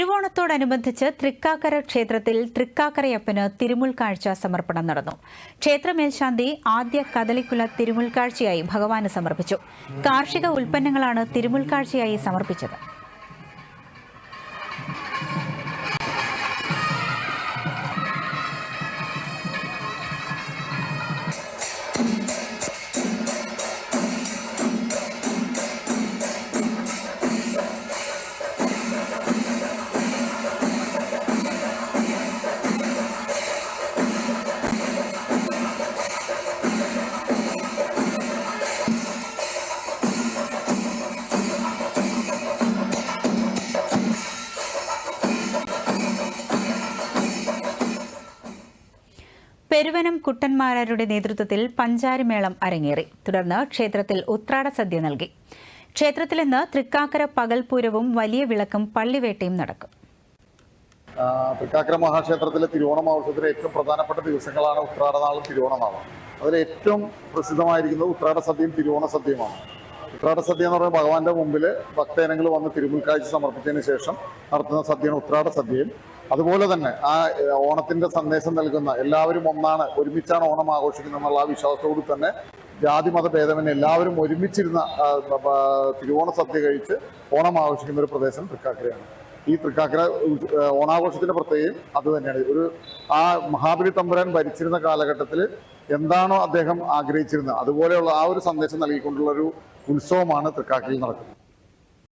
തിരുവോണത്തോടനുബന്ധിച്ച് തൃക്കാക്കര ക്ഷേത്രത്തിൽ തൃക്കാക്കരയപ്പന് തിരുമുൽക്കാഴ്ച സമർപ്പണം നടന്നു. ക്ഷേത്രമേൽശാന്തി ആദ്യ കദളിക്കുല തിരുമുൽക്കാഴ്ചയായി ഭഗവാന് സമർപ്പിച്ചു. കാർഷിക ഉൽപ്പന്നങ്ങളാണ് തിരുമുൽക്കാഴ്ചയായി സമർപ്പിച്ചത്. പെരുവനം കുട്ടന്മാരാരുടെ നേതൃത്വത്തിൽ പഞ്ചാരിമേളം അരങ്ങേറി. തുടർന്ന് ക്ഷേത്രത്തിൽ ഉത്രാട സദ്യ നൽകി. ക്ഷേത്രത്തിൽ നിന്ന് തൃക്കാക്കര പകൽപൂരവും വലിയ വിളക്കും പള്ളിവേട്ടയും നടക്കും. തൃക്കാക്കര മഹാക്ഷേത്രത്തിലെ തിരുവോണ മഹോത്സവത്തിലെ ഏറ്റവും പ്രധാനപ്പെട്ട ദിവസങ്ങളാണ് ഉത്രാടനാളും തിരുവോണനാളും അതിൽ ഏറ്റവും പ്രസിദ്ധമായിരിക്കുന്നത് ഉത്രാട സദ്യയും തിരുവോണ സദ്യയുമാണ്. ഉത്രാട സദ്യ എന്ന് പറയുമ്പോൾ ഭഗവാന്റെ മുമ്പിൽ ഭക്തജനങ്ങൾ വന്ന് തിരുമുൽക്കാഴ്ച സമർപ്പിച്ചതിന് ശേഷം നടത്തുന്ന സദ്യയാണ് ഉത്രാട സദ്യയും. അതുപോലെ തന്നെ ആ ഓണത്തിന്റെ സന്ദേശം നൽകുന്ന എല്ലാവരും ഒന്നാണ് ഒരുമിച്ചാണ് ഓണം ആഘോഷിക്കുന്നത് എന്നുള്ള ആ വിശ്വാസത്തോട് തന്നെ ജാതി മത ഭേദമെന്ന് എല്ലാവരും ഒരുമിച്ചിരുന്ന തിരുവോണ സദ്യ കഴിച്ച് ഓണം ആഘോഷിക്കുന്ന ഒരു പ്രദേശം തൃക്കാക്കരയാണ്. ഈ തൃക്കാക്കര ഓണാഘോഷത്തിന്റെ പ്രത്യേകം അത് തന്നെയാണ്. ഒരു ആ മഹാബലി തമ്പുരാൻ ഭരിച്ചിരുന്ന കാലഘട്ടത്തിൽ എന്താണോ അദ്ദേഹം ആഗ്രഹിച്ചിരുന്നത് അതുപോലെയുള്ള ആ ഒരു സന്ദേശം നൽകിക്കൊണ്ടുള്ള ഒരു ഉത്സവമാണ് തൃക്കാക്കരയിൽ നടക്കുന്നത്.